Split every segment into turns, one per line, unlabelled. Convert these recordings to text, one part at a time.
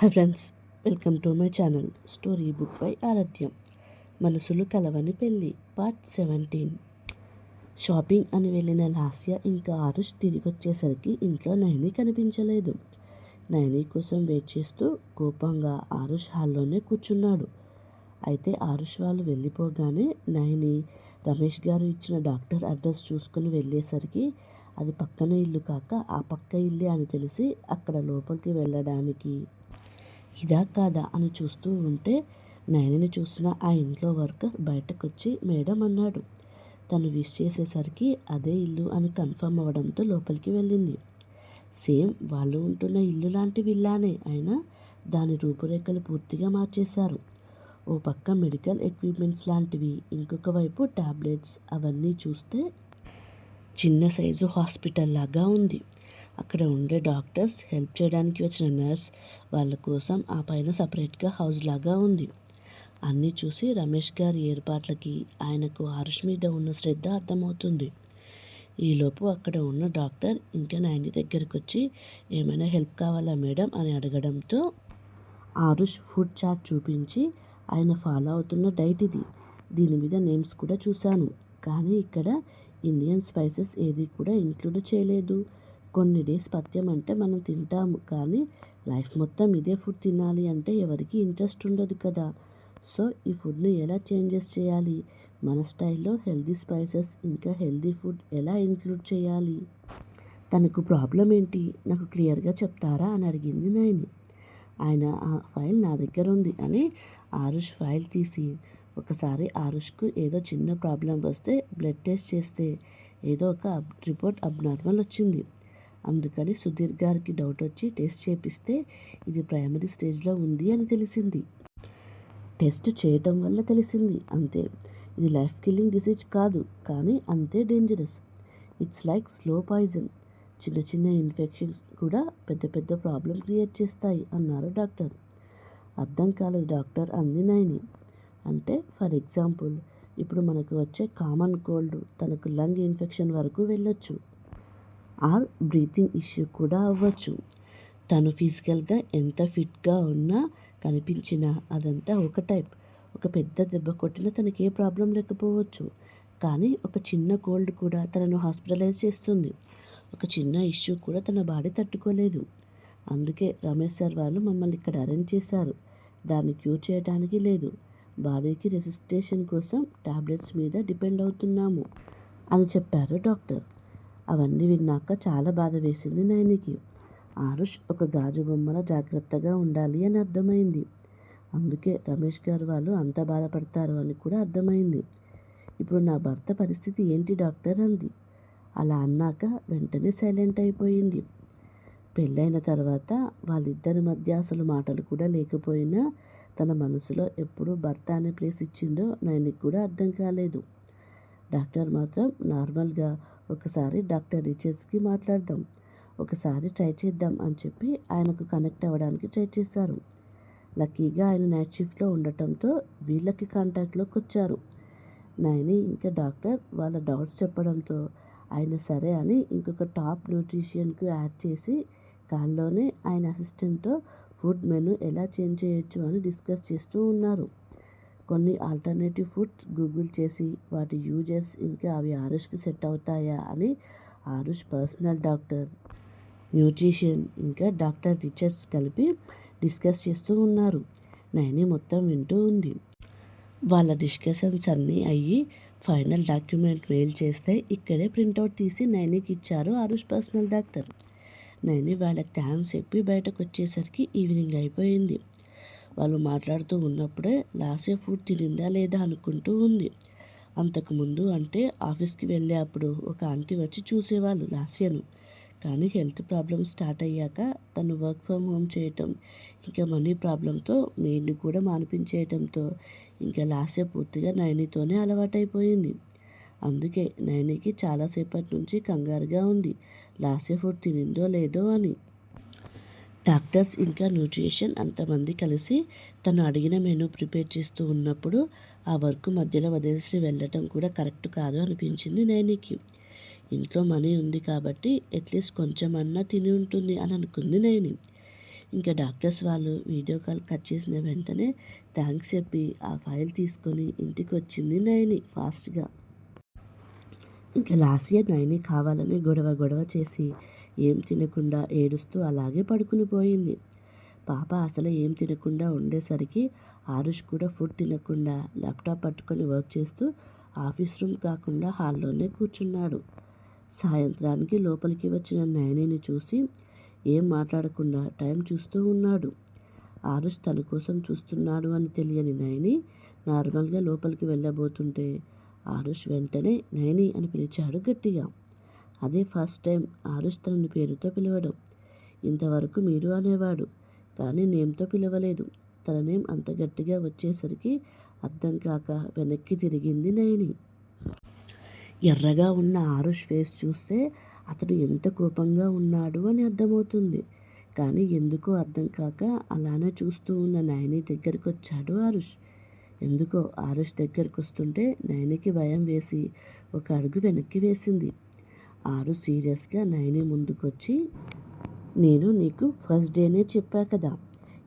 Hi friends welcome to my channel story book by Aradhyam మనసులు కలవని పెళ్ళి part seventeen shopping అని వెళ్ళిన లాస్య ఇంకా ఆరుష్ తిరిగి వచ్చేసరికి ఇంట్లో నయని కనిపించలేదు. నయని కోసం వెయిట్ చేస్తూ కోపంగా ఆరుష్ హాల్లోనే కూర్చున్నాడు. అయితే ఆరుష్ వాళ్ళు వెళ్ళిపోగానే నయని రమేష్ గారు ఇచ్చిన డాక్టర్ అడ్రస్ చూసుకుని వెళ్ళేసరికి అది పక్కన ఇల్లు కాక ఆ పక్క ఇల్లే అని తెలిసి అక్కడ లోపలికి వెళ్ళడానికి ఇదా కాదా అని చూస్తూ ఉంటే నయనని చూసిన ఆ ఇంట్లో వర్కర్ బయటకు వచ్చి మేడం అన్నాడు. తను విష్ చేసేసరికి అదే ఇల్లు అని కన్ఫర్మ్ అవ్వడంతో లోపలికి వెళ్ళింది. సేమ్ వాళ్ళు ఉంటున్న ఇల్లు లాంటి విల్లానే అయినా దాని రూపురేఖలు పూర్తిగా మార్చేశారు. ఓ పక్క మెడికల్ ఎక్విప్మెంట్స్ లాంటివి ఇంకొక వైపు టాబ్లెట్స్ అవన్నీ చూస్తే చిన్న సైజు హాస్పిటల్ లాగా ఉంది. అక్కడ ఉండే డాక్టర్స్ హెల్ప్ చేయడానికి వచ్చిన నర్స్ వాళ్ళ కోసం ఆ పైన సపరేట్గా హౌస్ లాగా ఉంది. అన్నీ చూసి రమేష్ గారి ఏర్పాట్లకి ఆయనకు ఆరుష్ మీద ఉన్న శ్రద్ధ అర్థమవుతుంది. ఈలోపు అక్కడ ఉన్న డాక్టర్ ఇంకా నాయని దగ్గరకు వచ్చి ఏమైనా హెల్ప్ కావాలా మేడం? అని అడగడంతో ఆరుష్ ఫుడ్ చార్ట్ చూపించి ఆయన ఫాలో అవుతున్న డైట్ ఇది. దీని మీద నేమ్స్ కూడా చూశాను. కానీ ఇక్కడ ఇండియన్ స్పైసెస్ ఏది కూడా ఇంక్లూడ్ చేయలేదు. కొన్ని డేస్ పథ్యం అంటే మనం తింటాము కానీ లైఫ్ మొత్తం ఇదే ఫుడ్ తినాలి అంటే ఎవరికి ఇంట్రెస్ట్ ఉండదు కదా. సో ఈ ఫుడ్ని ఎలా చేంజెస్ చేయాలి? మన స్టైల్లో హెల్దీ స్పైసెస్ ఇంకా హెల్దీ ఫుడ్ ఎలా ఇంక్లూడ్ చేయాలి? తనకు ప్రాబ్లం ఏంటి? నాకు క్లియర్గా చెప్తారా అని అడిగింది నాయని. ఆయన ఆ ఫైల్ నా దగ్గర ఉంది అని ఆరుష్ ఫైల్ తీసి ఒకసారి ఆరుష్కు ఏదో చిన్న ప్రాబ్లం వస్తే బ్లడ్ టెస్ట్ చేస్తే ఏదో ఒక రిపోర్ట్ అబ్నార్మల్ వచ్చింది. అందుకని సుధీర్ గారికి డౌట్ వచ్చి టెస్ట్ చేపిస్తే ఇది ప్రైమరీ స్టేజ్లో ఉంది అని తెలిసింది. టెస్ట్ చేయటం వల్ల తెలిసింది అంతే. ఇది లైఫ్ కిల్లింగ్ డిసీజ్ కాదు కానీ అంతే dangerous it's like slow poison చిన్న చిన్న ఇన్ఫెక్షన్స్ కూడా పెద్ద పెద్ద ప్రాబ్లం క్రియేట్ చేస్తాయి అన్నారు డాక్టర్ అర్థం కాలేదు డాక్టర్ అంది నైని. అంటే ఫర్ ఎగ్జాంపుల్ ఇప్పుడు మనకు వచ్చే కామన్ కోల్డ్ తనకు లంగ్ ఇన్ఫెక్షన్ వరకు వెళ్ళొచ్చు. ఆర్ బ్రీతింగ్ ఇష్యూ కూడా అవ్వచ్చు. తను ఫిజికల్గా ఎంత ఫిట్గా ఉన్నా కనిపించినా అదంతా ఒక టైప్. ఒక పెద్ద దెబ్బ కొట్టినా తనకి ఏ ప్రాబ్లం లేకపోవచ్చు. కానీ ఒక చిన్న కోల్డ్ కూడా తనను హాస్పిటలైజ్ చేస్తుంది. ఒక చిన్న ఇష్యూ కూడా తన బాడీ తట్టుకోలేదు. అందుకే రమేష్ సార్ వాళ్ళు మమ్మల్ని ఇక్కడ అరేంజ్ చేశారు. దాన్ని క్యూర్ చేయడానికి లేదు. బాడీకి రెసిస్టేషన్ కోసం టాబ్లెట్స్ మీద డిపెండ్ అవుతున్నాము అని చెప్పారు డాక్టర్. అవన్నీ విన్నాక చాలా బాధ వేసింది నయనికి ఆరుష్ ఒక గాజు బొమ్మల జాగ్రత్తగా ఉండాలి అని అర్థమైంది. అందుకే రమేష్ గారు వాళ్ళు అంత బాధపడతారు అని కూడా అర్థమైంది. ఇప్పుడు నా భర్త పరిస్థితి ఏంటి డాక్టర్? అంది. అలా అన్నాక వెంటనే సైలెంట్ అయిపోయింది. పెళ్ళైన తర్వాత వాళ్ళిద్దరి మధ్య అసలు మాటలు కూడా లేకపోయినా తన మనసులో ఎప్పుడు భర్త అనే ప్లేస్ ఇచ్చిందో నయనికి కూడా అర్థం కాలేదు. డాక్టర్ మాత్రం నార్మల్గా ఒకసారి డాక్టర్ రిచర్స్కి మాట్లాడదాం. ఒకసారి ట్రై చేద్దాం అని చెప్పి ఆయనకు కనెక్ట్ అవ్వడానికి ట్రై చేశారు. లక్కీగా ఆయన నైట్ షిఫ్ట్లో ఉండటంతో వీళ్ళకి కాంటాక్ట్లోకి వచ్చారు. నైని ఇంకా డాక్టర్ వాళ్ళ డౌట్స్ చెప్పడంతో ఆయన సరే అని ఇంకొక టాప్ న్యూట్రిషియన్కు యాడ్ చేసి కాల్లోనే ఆయన అసిస్టెంట్తో ఫుడ్ మెను ఎలా చేంజ్ చేయొచ్చు అని డిస్కస్ చేస్తూ ఉన్నారు. కొన్ని ఆల్టర్నేటివ్ ఫుడ్స్ గూగుల్ చేసి వాటి యూజెస్ ఇంకా అవి ఆరుష్కి సెట్ అవుతాయా అని ఆరుష్ పర్సనల్ డాక్టర్ న్యూట్రిషియన్ ఇంకా డాక్టర్ రిచర్డ్స్ కలిపి డిస్కస్ చేస్తూ ఉన్నారు. నైని మొత్తం వింటూ ఉంది. వాళ్ళ డిస్కషన్స్ అన్నీ అయ్యి ఫైనల్ డాక్యుమెంట్ మెయిల్ చేస్తే ఇక్కడే ప్రింట్అవుట్ తీసి నైనికి ఇచ్చారు ఆరుష్ పర్సనల్ డాక్టర్. నైని వాళ్ళకి థ్యాంక్స్ చెప్పి బయటకు వచ్చేసరికి ఈవినింగ్ అయిపోయింది. వాళ్ళు మాట్లాడుతూ ఉన్నప్పుడే లాసే ఫుడ్ తినిందా లేదా అనుకుంటూ ఉంది. అంతకుముందు అంటే ఆఫీస్కి వెళ్ళే అప్పుడు ఒక ఆంటీ వచ్చి చూసేవాళ్ళు లాస్యను. కానీ హెల్త్ ప్రాబ్లమ్ స్టార్ట్ అయ్యాక తను వర్క్ ఫ్రమ్ హోమ్ చేయటం ఇంకా మనీ ప్రాబ్లంతో మెయిన్ని కూడా మానిపించేయటంతో ఇంకా లాస్య పూర్తిగా నయనితోనే అలవాటైపోయింది. అందుకే నయనికి చాలాసేపటి నుంచి కంగారుగా ఉంది. లాస్య ఫుడ్ తినిందో లేదో అని. డాక్టర్స్ ఇంకా న్యూట్రిషన్ అంతమంది కలిసి తను అడిగిన మెనూ ప్రిపేర్ చేస్తూ ఉన్నప్పుడు ఆ వర్క్ మధ్యలో వదిలేసి వెళ్ళటం కూడా కరెక్ట్ కాదు అనిపించింది నైనికి. ఇంట్లో మనీ ఉంది కాబట్టి అట్లీస్ట్ కొంచెమన్నా తిని ఉంటుంది అని అనుకుంది నైని. ఇంకా డాక్టర్స్ వాళ్ళు వీడియో కాల్ కట్ చేసిన వెంటనే థ్యాంక్స్ చెప్పి ఆ ఫైల్ తీసుకొని ఇంటికి వచ్చింది నైని ఫాస్ట్గా. ఇంకా లాస్ట్ ఇయర్ నైని కావాలని గొడవ గొడవ చేసి ఏం తినకుండా ఏడుస్తూ అలాగే పడుకుని పోయింది. పాప అసలు ఏం తినకుండా ఉండేసరికి ఆరుష్ కూడా ఫుడ్ తినకుండా ల్యాప్టాప్ పట్టుకొని వర్క్ చేస్తూ ఆఫీస్ రూమ్ కాకుండా హాల్లోనే కూర్చున్నాడు. సాయంత్రానికి లోపలికి వచ్చిన నయనిని చూసి ఏం మాట్లాడకుండా టైం చూస్తూ ఉన్నాడు. ఆరుష్ తన కోసం చూస్తున్నాడు అని తెలియని నయని నార్మల్గా లోపలికి వెళ్ళబోతుంటే ఆరుష్ వెంటనే నయని అని పిలిచాడు గట్టిగా. అదే ఫస్ట్ టైం ఆరుష్తనని పేరుతో పిలవడం. ఇంతవరకు మీరు అనేవాడు కానీ నేమ్తో పిలవలేదు. తన నేమ్ అంత గట్టిగా వచ్చేసరికి అర్థం కాక వెనక్కి తిరిగింది నయని ఎర్రగా ఉన్న ఆరుష్ ఫేస్ చూస్తే అతడు ఎంత కోపంగా ఉన్నాడు అని అర్థమవుతుంది. కానీ ఎందుకో అర్థం కాక అలానే చూస్తూ ఉన్న నయని దగ్గరికి వచ్చాడు ఆరుష్. ఎందుకో ఆరుష్ దగ్గరికి వస్తుంటే నయనికి భయం వేసి ఒక అడుగు వెనక్కి వేసింది. ఆరు సీరియస్గా నయని ముందుకొచ్చి నేను నీకు ఫస్ట్ డేనే చెప్పా కదా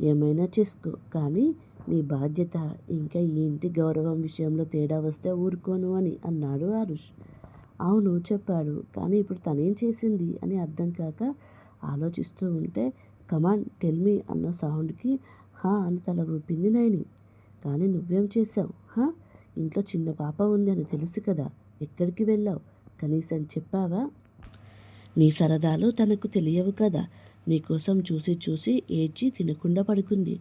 ఏమైనా చేసుకో. కానీ నీ బాధ్యత ఇంకా ఈ ఇంటి గౌరవం విషయంలో తేడా వస్తే ఊరుకోను అని అన్నాడు ఆరుష్. అవును చెప్పాడు. కానీ ఇప్పుడు తనేం చేసింది అని అర్థం కాక ఆలోచిస్తూ ఉంటే కమాన్ టెల్మీ అన్న సౌండ్కి హా అని తల ఊపింది నైని. కానీ నువ్వేం చేసావు హా? ఇంట్లో చిన్న పాప ఉంది అని తెలుసు కదా ఎక్కడికి వెళ్ళావు? కనీసం చెప్పావా? నీ సరదాలు తనకు తెలియవు కదా. నీకోసం చూసి చూసి ఏడ్చి తినకుండా పడుకుంది.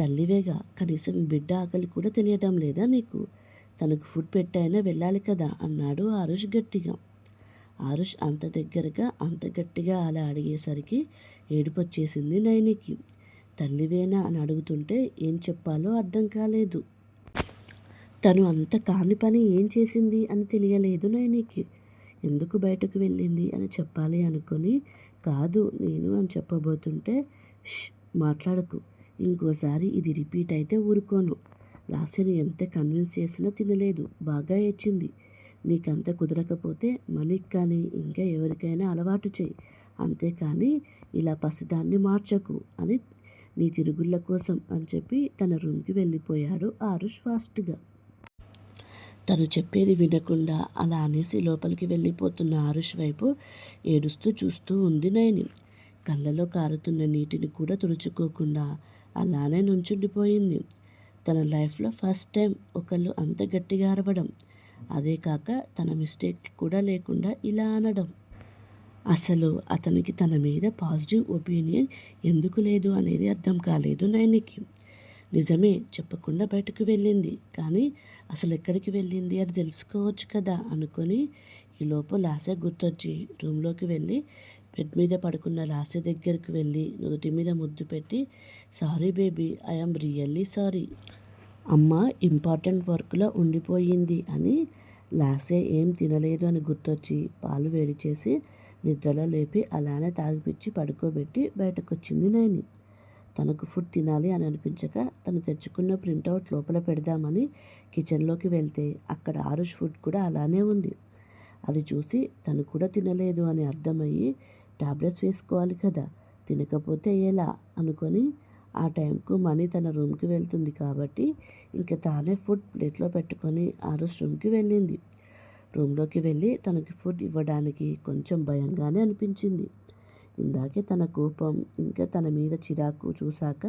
తల్లివేగా కనీసం బిడ్డ ఆకలి కూడా తెలియటం లేదా నీకు? తనకు ఫుడ్ పెట్టైనా వెళ్ళాలి కదా అన్నాడు ఆరుష్ గట్టిగా. ఆరుష్ అంత దగ్గరగా అంత గట్టిగా అలా అడిగేసరికి ఏడుపొచ్చేసింది నయనికి తల్లివేనా అని అడుగుతుంటే ఏం చెప్పాలో అర్థం కాలేదు. తను అంత కాని పని ఏం చేసింది అని తెలియలేదు నయనికి ఎందుకు బయటకు వెళ్ళింది అని చెప్పాలి అనుకొని కాదు నేను అని చెప్పబోతుంటే మాట్లాడకు. ఇంకోసారి ఇది రిపీట్ అయితే ఊరుకోను. లాస్యను ఎంత కన్విన్స్ చేసినా తినలేదు. బాగా ఇచ్చింది నీకంత కుదరకపోతే మనీకి కానీ ఇంకా ఎవరికైనా అలవాటు చేయి. అంతేకాని ఇలా పసిదాన్ని మార్చకు అని నీ తిరుగుళ్ళ కోసం అని చెప్పి తన రూమ్కి వెళ్ళిపోయాడు ఆరుష్ ఫాస్ట్గా. తను చెప్పేది వినకుండా అలా అనేసి లోపలికి వెళ్ళిపోతున్న ఆరుష్ వైపు ఏడుస్తూ చూస్తూ ఉంది నయని. కళ్ళలో కారుతున్న నీటిని కూడా తుడుచుకోకుండా అలానే నుంచుండిపోయింది. తన లైఫ్లో ఫస్ట్ టైం ఒకళ్ళు అంత గట్టిగా అరవడం అదే కాక తన మిస్టేక్ కూడా లేకుండా ఇలా అనడం. అసలు అతనికి తన మీద పాజిటివ్ ఒపీనియన్ ఎందుకు లేదు అనేది అర్థం కాలేదు నైనికి నిజమే చెప్పకుండా బయటకు వెళ్ళింది. కానీ అసలు ఎక్కడికి వెళ్ళింది అని తెలుసుకోవచ్చు కదా అనుకొని ఈలోపు లాసే గుర్తొచ్చి రూమ్లోకి వెళ్ళి బెడ్ మీద పడుకున్న లాసే దగ్గరికి వెళ్ళి నుదుటి మీద ముద్దు పెట్టి sorry baby I'm really sorry. అమ్మ ఇంపార్టెంట్ వర్క్లో ఉండిపోయింది అని లాసే ఏం తినలేదు అని గుర్తొచ్చి పాలు వేడి చేసి నిద్రలో లేపి అలానే తాగిపిచ్చి పడుకోబెట్టి బయటకొచ్చింది నైని. తనకు ఫుడ్ తినాలి అని అనిపించక తను తెచ్చుకున్న ప్రింటౌట్ లోపల పెడదామని కిచెన్లోకి వెళ్తే అక్కడ ఆరుష్ ఫుడ్ కూడా అలానే ఉంది. అది చూసి తను కూడా తినలేదు అని అర్థమయ్యి టాబ్లెట్స్ వేసుకోవాలి కదా తినకపోతే ఎలా? అనుకొని ఆ టైంకు మనీ తన రూమ్కి వెళ్తుంది కాబట్టి ఇంకా తానే ఫుడ్ ప్లేట్లో పెట్టుకొని ఆరుష్ రూమ్కి వెళ్ళింది. రూమ్లోకి వెళ్ళి తనకి ఫుడ్ ఇవ్వడానికి కొంచెం భయంగానే అనిపించింది. ఇందాకే తన కోపం ఇంకా తన మీద చిరాకు చూశాక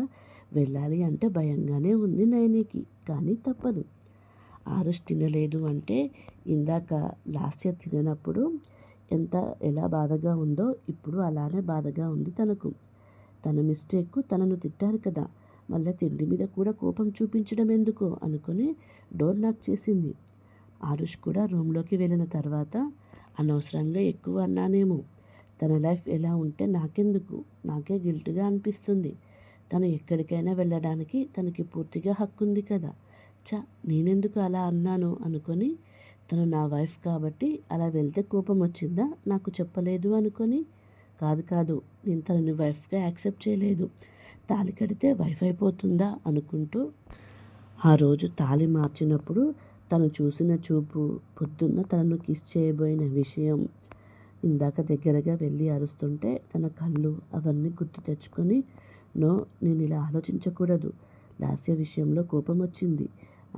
వెళ్ళాలి అంటే భయంగానే ఉంది నయనికి కానీ తప్పదు. ఆరుష్ తినలేదు అంటే ఇందాక లాస్ట్ ఇయర్ తిననప్పుడు ఎంత ఎలా బాధగా ఉందో ఇప్పుడు అలానే బాధగా ఉంది తనకు. తన మిస్టేక్ తనను తిట్టారు కదా మళ్ళీ తిండి మీద కూడా కోపం చూపించడం ఎందుకో అనుకుని డోర్ నాక్ చేసింది. ఆరుష్ కూడా రూమ్లోకి వెళ్ళిన తర్వాత అనవసరంగా ఎక్కువ అన్నానేమో తన లైఫ్ ఎలా ఉంటే నాకెందుకు? నాకే గిల్ట్గా అనిపిస్తుంది. తను ఎక్కడికైనా వెళ్ళడానికి తనకి పూర్తిగా హక్కు ఉంది కదా. చ నేనెందుకు అలా అన్నాను అనుకొని తను నా వైఫ్ కాబట్టి అలా వెళ్తే కోపం వచ్చిందా? నాకు చెప్పలేదు అనుకొని. కాదు కాదు నేను తనని వైఫ్గా యాక్సెప్ట్ చేయలేదు. తాళి కడితే వైఫ్ అయిపోతుందా అనుకుంటూ ఆ రోజు తాళి మార్చినప్పుడు తను చూసిన చూపు పొద్దున్న తనను కిస్ చేయబోయిన విషయం ఇందాక దగ్గరగా వెళ్ళి అరుస్తుంటే తన కళ్ళు అవన్నీ గుర్తు తెచ్చుకొని నో నేను ఇలా ఆలోచించకూడదు. లాస్య విషయంలో కోపం వచ్చింది.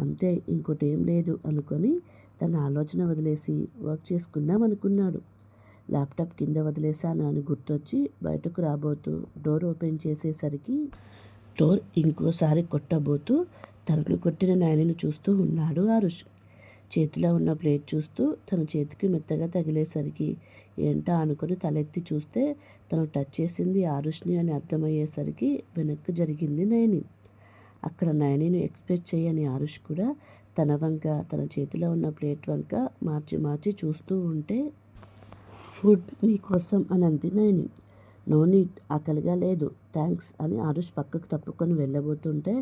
అంతే ఇంకోటి ఏం లేదు అనుకొని తన ఆలోచన వదిలేసి వర్క్ చేసుకుందాం అనుకున్నాడు. ల్యాప్టాప్ కింద వదిలేశాను అని గుర్తొచ్చి బయటకు రాబోతూ డోర్ ఓపెన్ చేసేసరికి డోర్ ఇంకోసారి కొట్టబోతూ తనను కొట్టిన నాయనని చూస్తూ ఉన్నాడు ఆరుష్. చేతిలో ఉన్న ప్లేట్ చూస్తూ తన చేతికి మెత్తగా తగిలేసరికి ఏంటా అనుకుని తలెత్తి చూస్తే తను టచ్ చేసింది ఆరుష్ని అని అర్థమయ్యేసరికి వెనక్కి జరిగింది నయని. అక్కడ నయనిని ఎక్స్పెక్ట్ చేయని ఆరుష్ కూడా తన వంక తన చేతిలో ఉన్న ప్లేట్ వంక మార్చి మార్చి చూస్తూ ఉంటే ఫుడ్ మీకోసం అని అంది నయని. నో నీట్ ఆకలిగా లేదు థ్యాంక్స్ అని ఆరుష్ పక్కకు తప్పుకొని వెళ్ళబోతుంటే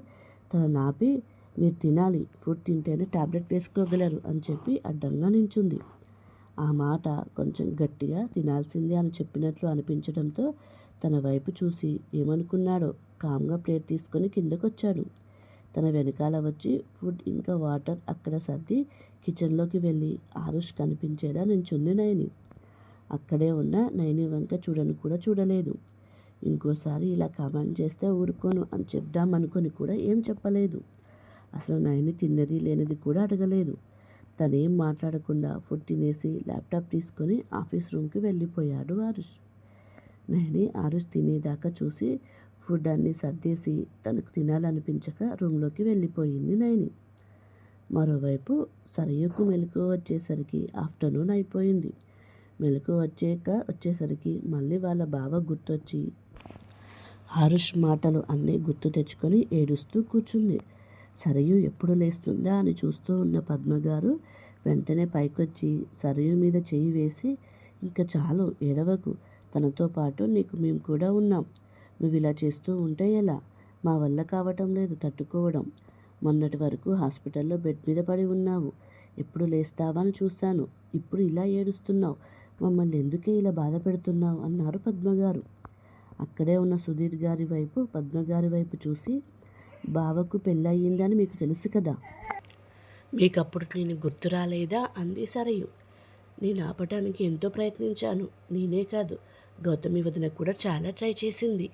తన నాపి మీరు తినాలి ఫుడ్ తింటేనే టాబ్లెట్ వేసుకోగలరు అని చెప్పి అడ్డంగా నించుంది. ఆ మాట కొంచెం గట్టిగా తినాల్సిందే అని చెప్పినట్లు అనిపించడంతో తన వైపు చూసి ఏమనుకున్నాడో కామ్గా ప్లేట్ తీసుకొని కిందకొచ్చాడు. తన వెనకాల వచ్చి ఫుడ్ ఇంకా వాటర్ అక్కడ సర్ది కిచెన్లోకి వెళ్ళి ఆరుష్ కనిపించేలా నించుంది నయని. అక్కడే ఉన్న నయని వంక చూడను కూడా చూడలేదు. ఇంకోసారి ఇలా కామెంట్ చేస్తే ఊరుకోను అని చెప్దామనుకొని కూడా ఏం చెప్పలేదు. అసలు నయని తిన్నది లేనిది కూడా అడగలేదు. తనేం మాట్లాడకుండా ఫుడ్ తినేసి ల్యాప్టాప్ తీసుకొని ఆఫీస్ రూమ్కి వెళ్ళిపోయాడు ఆరుష్. నయని ఆరుష్ తినేదాకా చూసి ఫుడ్ అన్ని సర్దేసి తనకు తినాలనిపించక రూమ్లోకి వెళ్ళిపోయింది నయని. మరోవైపు సరయుకు మెలకు వచ్చేసరికి ఆఫ్టర్నూన్ అయిపోయింది. మెలకు వచ్చాక వచ్చేసరికి మళ్ళీ వాళ్ళ బావ గుర్తొచ్చి ఆరుష్ మాటలు అన్నీ గుర్తు తెచ్చుకొని ఏడుస్తూ కూర్చుంది. సరయు ఎప్పుడు లేస్తుందా అని చూస్తూ ఉన్న పద్మగారు వెంటనే పైకొచ్చి సరయు మీద చేయి వేసి ఇంకా చాలు ఏడవకు. తనతో పాటు నీకు మేము కూడా ఉన్నాం. నువ్వు ఇలా చేస్తూ ఉంటే ఎలా? మా వల్ల కావటం లేదు తట్టుకోవడం. మొన్నటి వరకు హాస్పిటల్లో బెడ్ మీద పడి ఉన్నావు. ఎప్పుడు లేస్తావా అని చూశాను. ఇప్పుడు ఇలా ఏడుస్తున్నావు. మమ్మల్ని ఎందుకే ఇలా బాధ పెడుతున్నావు? అన్నారు పద్మగారు. అక్కడే ఉన్న సుధీర్ గారి వైపు పద్మగారి వైపు చూసి బావకు పెళ్ళయిందని మీకు తెలుసు కదా. మీకు అప్పుడు నేను గుర్తు రాలేదా? అంది సరయు. నేను ఆపటానికి ఎంతో ప్రయత్నించాను. నేనే కాదు గౌతమి వదిన కూడా చాలా ట్రై చేసింది.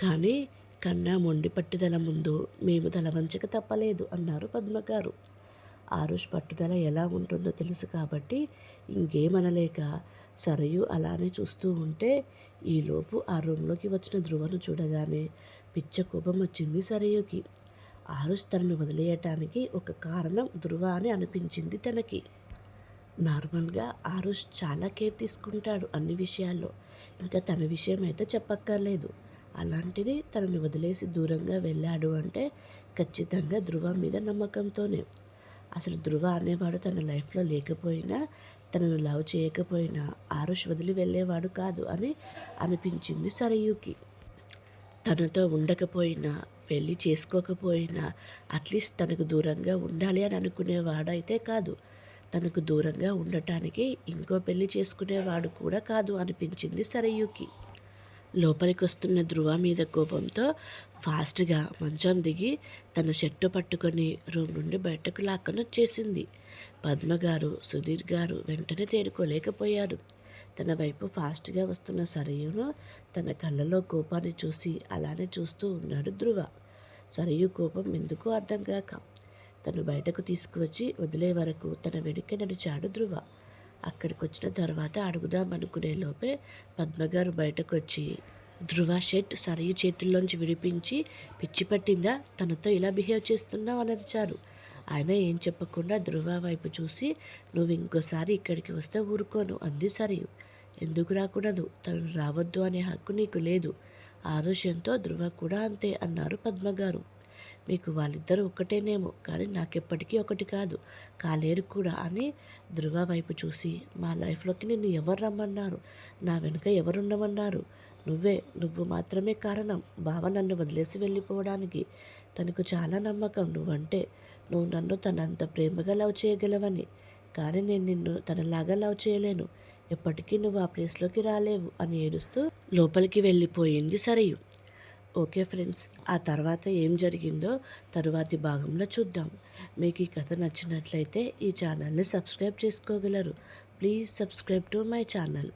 కానీ కన్నా మొండి పట్టుదల ముందు మేము తలవంచక తప్పలేదు అన్నారు పద్మగారు. ఆరుష్ పట్టుదల ఎలా ఉంటుందో తెలుసు కాబట్టి ఇంకేమనలేక సరయు అలానే చూస్తూ ఉంటే ఈలోపు ఆ రూమ్లోకి వచ్చిన ధ్రువను చూడగానే పిచ్చ కోపం వచ్చింది సరయుకి. ఆరుష్ తనను వదిలేయటానికి ఒక కారణం ధ్రువ అని అనిపించింది తనకి. నార్మల్గా ఆరుష్ చాలా కేర్ తీసుకుంటాడు అన్ని విషయాల్లో. ఇంకా తన విషయం అయితే చెప్పక్కర్లేదు. అలాంటిది తనని వదిలేసి దూరంగా వెళ్ళాడు అంటే ఖచ్చితంగా ధృవ మీద నమ్మకంతోనే. అసలు ధృవ అనేవాడు తన లైఫ్లో లేకపోయినా తనను లవ్ చేయకపోయినా ఆరుష్ వదిలి వెళ్ళేవాడు కాదు అని అనిపించింది సరయుకి. తనతో ఉండకపోయినా పెళ్ళి చేసుకోకపోయినా అట్లీస్ట్ తనకు దూరంగా ఉండాలి అని అనుకునేవాడైతే కాదు. తనకు దూరంగా ఉండటానికి ఇంకో పెళ్ళి చేసుకునేవాడు కూడా కాదు అనిపించింది సరయుకి. లోపలికి వస్తున్న ధృవ మీద కోపంతో ఫాస్ట్గా మంచం దిగి తన షర్టు పట్టుకొని రూమ్ నుండి బయటకు లాక్కొని వచ్చేసింది పద్మ గారు సుధీర్ గారు వెంటనే తేరుకోలేకపోయారు. తన వైపు ఫాస్ట్గా వస్తున్న సరయును తన కళ్ళలో కోపాన్ని చూసి అలానే చూస్తూ ఉన్నాడు ధృవ సరయు కోపం ఎందుకో అర్థం కాక తను బయటకు తీసుకువచ్చి వదిలే వరకు తన వెనుక నడిచాడు ధృవ అక్కడికి వచ్చిన తర్వాత అడుగుదామనుకునే లోపే పద్మగారు బయటకు వచ్చి ధృవ షెట్ సరయు చేతుల్లోంచి విడిపించి పిచ్చి పట్టిందా? తనతో ఇలా బిహేవ్ చేస్తున్నావు? అని అరిచారు. ఆయన ఏం చెప్పకుండా ధృవ వైపు చూసి నువ్వు ఇంకోసారి ఇక్కడికి వస్తే ఊరుకోను అంది సరియు. ఎందుకు రాకూడదు? తను రావద్దు అనే హక్కు నీకు లేదు. ఆరోగ్యంతో ధృవ కూడా అంతే అన్నారు పద్మగారు. మీకు వాళ్ళిద్దరూ ఒక్కటేనేమో కానీ నాకెప్పటికీ ఒకటి కాదు. కాలేరు కూడా అని ధృవ వైపు చూసి మా లైఫ్లోకి నిన్ను ఎవరు రమ్మన్నారు? నా వెనుక ఎవరుండమన్నారు? నువ్వే నువ్వు మాత్రమే కారణం. బావ నన్ను వదిలేసి వెళ్ళిపోవడానికి. తనకు చాలా నమ్మకం. నువ్వంటే నువ్వు నన్ను తనంత ప్రేమగా లవ్ చేయగలవని. కానీ నేను నిన్ను తనలాగా లవ్ చేయలేను. ఎప్పటికీ నువ్వు ఆ ప్లేస్లోకి రాలేవు అని ఏడుస్తూ లోపలికి వెళ్ళిపోయింది సరియు. ఓకే ఫ్రెండ్స్ ఆ తర్వాత ఏం జరిగిందో తరువాతి భాగంలో చూద్దాం. మీకు ఈ కథ నచ్చినట్లయితే ఈ ఛానల్ని సబ్స్క్రైబ్ చేసుకోగలరు. Please subscribe to my channel.